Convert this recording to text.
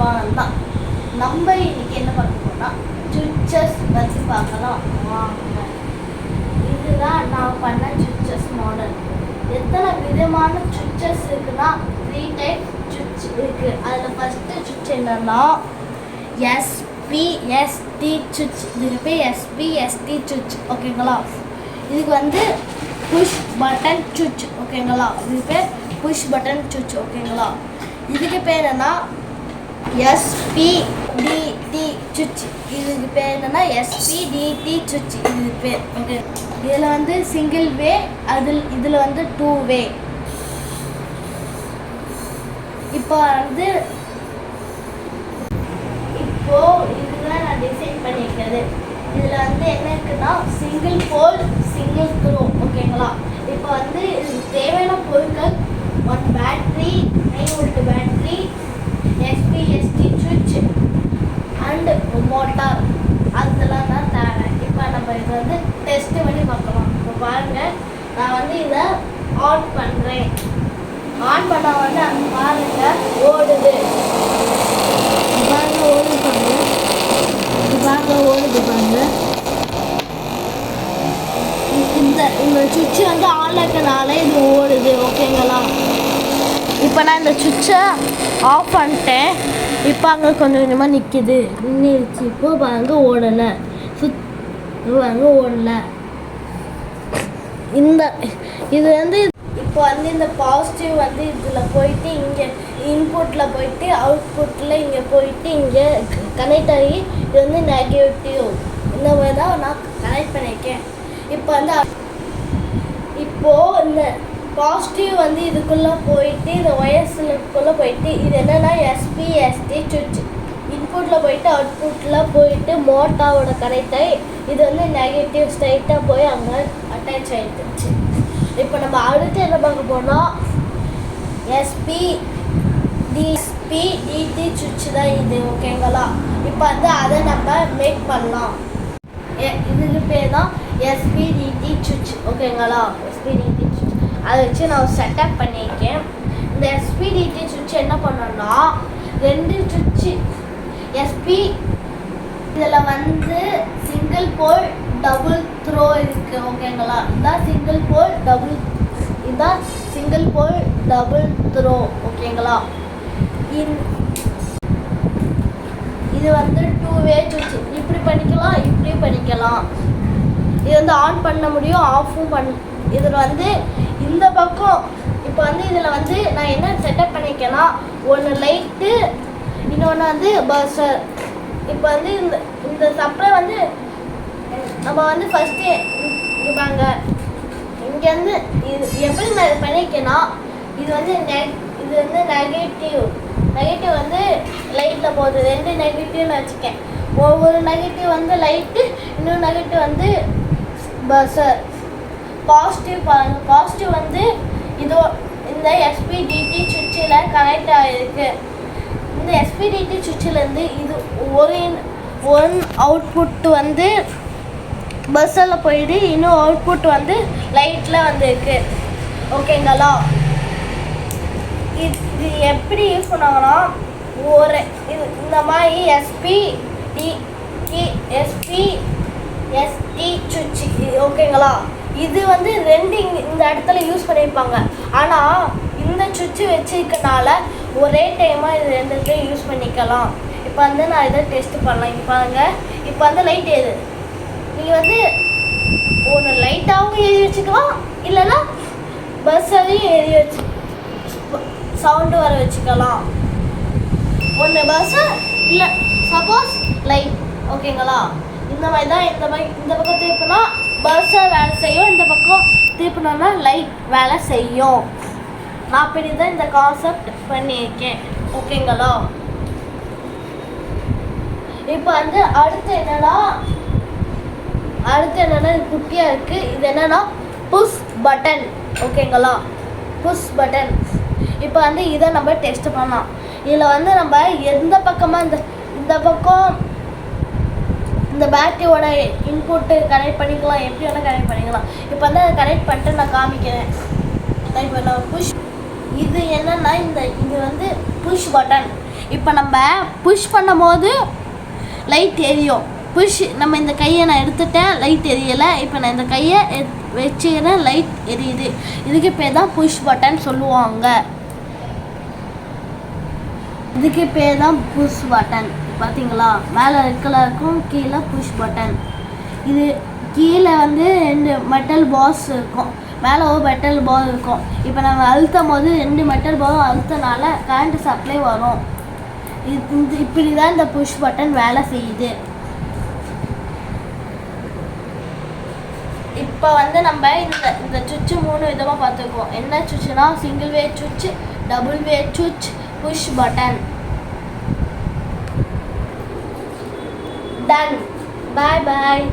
வாங்க தான் நம்ம இன்னைக்கு என்ன பார்க்க போறோம்னா சுவிச்சஸ் பற்றி பார்க்கலாம். வாங்க. இதுதான் நான் பண்ண சுவிச்சஸ் மாடல் எத்தனை விதமான சுவிச்சஸ் இருக்குன்னா த்ரீ டைப் சுவிட்ச் இருக்கு. அதில் ஃபஸ்ட்டு சுவிட்ச் என்னன்னா எஸ்பிஎஸ்டி சுவிட்ச் இதுக்கு பேர் எஸ்பிஎஸ்டி சுவிட்ச் ஓகேங்களா இதுக்கு வந்து புஷ் பட்டன் சுவிட்ச் ஓகேங்களா இதுக்கு பேர் புஷ் பட்டன் சுவிட்ச் ஓகேங்களா இதுக்கு பேர் என்னன்னா எஸ்பிடிடி சுவிட்ச் இதுக்கு பேர் என்னன்னா எஸ்பிடிடி சுவிட்ச் இதுக்கு பேர் ஓகே இதில் வந்து சிங்கிள் வே அதில் இதில் வந்து டூ வே இப்போ வந்து இப்போ இதுதான் நான் டிசைன் பண்ணியிருக்கிறது. இதில் வந்து என்ன இருக்குன்னா சிங்கிள் போல் சிங்கிள் த்ரோ ஓகேங்களா இப்போ வந்து இதுக்கு தேவையான பொருட்கள் one battery nine volt battery SPST சுவிட்ச் அண்டு மோட்டார் அதெல்லாம் தான் தேவை. இப்போ நம்ம இதை வந்து டெஸ்ட் பண்ணி பார்க்கலாம். இப்போ பாருங்கள் நான் வந்து இதை ஆன் பண்ணுறேன் ஆன் பண்ண வந்து அந்த பாருங்க ஓடுது. பாருங்க ஓடுது பாருங்க. பாருங்க ஓடுது பாருங்க. இந்த இந்த சுவிட்ச் வந்து ஆன் இருக்கனால இது ஓடுது ஓகேங்களா இப்போ நான் இந்த சுவிட்சை ஆஃப் பண்ணிட்டேன். இப்போ அங்கே கொஞ்சம் கொஞ்சமாக நிற்கிது நின்றுச்சு இப்போ அங்கே ஓடலை. சுத் அங்கே ஓடலை. இந்த இது வந்து இப்போ வந்து இந்த பாசிட்டிவ் வந்து இதில் போயிட்டு இங்கே இன்புட்டில் போயிட்டு அவுட்புட்டில் இங்கே போயிட்டு இங்கே கனெக்ட் ஆகி இது வந்து நெகட்டிவ் இந்த மாதிரி தான் நான் கனெக்ட் பண்ணியிருக்கேன். இப்போ வந்து இப்போது இந்த பாசிட்டிவ் வந்து இதுக்குள்ளே போயிட்டு இந்த ஒயர்ஸுக்குள்ளே போயிட்டு இது என்னென்னா எஸ்பிஎஸ்டி சுவிட்ச் இன்புட்டில் போயிட்டு அவுட்புட்டில் போயிட்டு மோட்டாவோட கனெக்ட் இது வந்து நெகட்டிவ் ஸ்ட்ரைட்டாக போய் அங்கே அட்டாச் ஆகிட்டுச்சு இப்போ நம்ம அடுத்து என்ன பார்க்க போனால் எஸ்பி டிஎஸ்பி டிடி சுவிட்ச் தான் இது ஓகேங்களா இப்போ வந்து அதை நம்ம மேக் பண்ணலாம். எ- இதுக்கு பேர் தான் எஸ்பிடிடி சுவிட்ச் ஓகேங்களா எஸ்பிடிடி சுவிட்ச் அதை வச்சு நான் செட்டப் பண்ணியிருக்கேன். இந்த எஸ்பிடிடி சுவிட்ச் என்ன பண்ணோம்னா ரெண்டு சுவிட்சு எஸ்பி இதில் வந்து சிங்கிள் போல் டபுள் த்ரோ இருக்கு ஓகேங்களா இதான் சிங்கிள் போல் டபுள் இதான் சிங்கிள் போல் டபுள் த்ரோ ஓகேங்களா இது வந்து டூ வே சுவிட்ச். இப்படி பண்ணிக்கலாம் இப்படி பண்ணிக்கலாம். இது வந்து ஆன் பண்ண முடியும் ஆஃபும் பண் இதில் வந்து இந்த பக்கம். இப்போ வந்து இதில் வந்து நான் என்ன செட்டப் பண்ணிக்கேன்னா ஒன்று லைட்டு இன்னொன்று வந்து பஸ்டர் இப்போ வந்து இந்த இந்த சப்ளை வந்து நம்ம வந்து ஃபஸ்ட்டு இருப்பாங்க இங்கேருந்து இது எப்படி நான் இது பண்ணிக்கேன்னா இது வந்து நெக் இது வந்து நெகட்டிவ் நெகட்டிவ் வந்து லைட்டில் போகுது. ரெண்டு நெகட்டிவ்னு வச்சுக்கேன். ஒவ்வொரு நெகட்டிவ் வந்து லைட்டு இன்னொரு நெகட்டிவ் வந்து பஸ்ஸர் பாசிட்டிவ் பாருங்க பாசிட்டிவ் வந்து இதோ இந்த எஸ்பிடிடி சுவிட்சில் கனெக்ட் ஆகிருக்கு இந்த எஸ்பிடிடி சுவிட்சிலேருந்து இது ஒரு ஒன் அவுட்புட் வந்து பஸ்ஸில் போயிடு இன்னும் அவுட்புட் வந்து லைட்டில் வந்துருக்கு. ஓகேங்களா? இது எப்படி யூஸ் பண்ணாங்கன்னா ஒரு இது இந்த மாதிரி எஸ்பி டி எஸ்பி எஸ்டி சுவிட்ச் ஓகேங்களா? இது வந்து ரெண்டு இந்த இடத்துல யூஸ் பண்ணியிருப்பாங்க ஆனால் இந்த சுவிட்சு வச்சிருக்கனால ஒரே டைமாக இது ரெண்டுத்தையும் யூஸ் பண்ணிக்கலாம். இப்போ வந்து நான் இதை டெஸ்ட் பண்ணலாம். இப்போ பாருங்க. இப்போ வந்து லைட் எது நீங்கள் வந்து ஒன்று லைட்டாகவும் எழுதி வச்சுக்கலாம். இல்லைன்னா பஸ்ஸையும் எழுதி வச்சு சவுண்டு வர வச்சுக்கலாம். ஒன்று பஸ்ஸு இல்லை சப்போஸ் லைட் ஓகேங்களா இந்த மாதிரி தான் இந்த மாதிரி இந்த பக்கத்து இருக்குன்னா பஸ்ஸை வேலை செய்யும். இந்த பக்கம் திருப்பினோம்னா லைட் வேலை செய்யும். நான் அப்படி தான் இந்த கான்செப்ட் பண்ணியிருக்கேன். ஓகேங்களா? இப்போ வந்து அடுத்து என்னன்னா அடுத்து என்னன்னா இது குட்டியாக இருக்குது இது என்னன்னா புஷ் பட்டன் ஓகேங்களா? புஷ் பட்டன் இப்போ வந்து இதை நம்ம டெஸ்ட் பண்ணலாம். இதில் வந்து நம்ம எந்த பக்கமாக இந்த இந்த பக்கம் இந்த பேட்டரியோட இன்புட்டு கனெக்ட் பண்ணிக்கலாம். எப்படி வேணால் கனெக்ட் பண்ணிக்கலாம். இப்போ வந்து அதை கனெக்ட் பண்ணிட்டு நான் காமிக்கிறேன். இப்போ நான் புஷ் இது என்னென்னா இந்த இது வந்து புஷ் பட்டன் இப்போ நம்ம புஷ் பண்ணும்போது லைட் எரியும். புஷ் நம்ம இந்த கையை நான் எடுத்துட்டேன் லைட் எரியலை. இப்போ நான் இந்த கையை எத்- வச்சுக்கிறேன் லைட் எரியுது. இதுக்கு பேர் தான் புஷ் பட்டன் சொல்லுவாங்க. இதுக்கு பேர் தான் புஷ் பட்டன் பார்த்தீங்களா மேலே ரெட் இருக்கும் கீழே புஷ் பட்டன் இது கீழே வந்து ரெண்டு மெட்டல் பாஸ் இருக்கும். மேலே ஒரு மெட்டல் பால் இருக்கும். இப்போ நம்ம அழுத்தும் போது ரெண்டு மெட்டல் பாலும் அழுத்தனால கரண்ட் சப்ளை வரும். இது இந்த இப்படி தான் இந்த புஷ் பட்டன் வேலை செய்யுது. இப்போ வந்து நம்ம இந்த இந்த சுவிட்சு மூணு விதமாக பார்த்துருக்கோம் என்ன சுவிட்சுனா சிங்கிள் வே சுவிட்ச் டபுள் வே சுவிட்ச் புஷ் பட்டன் டன் பாய் பாய்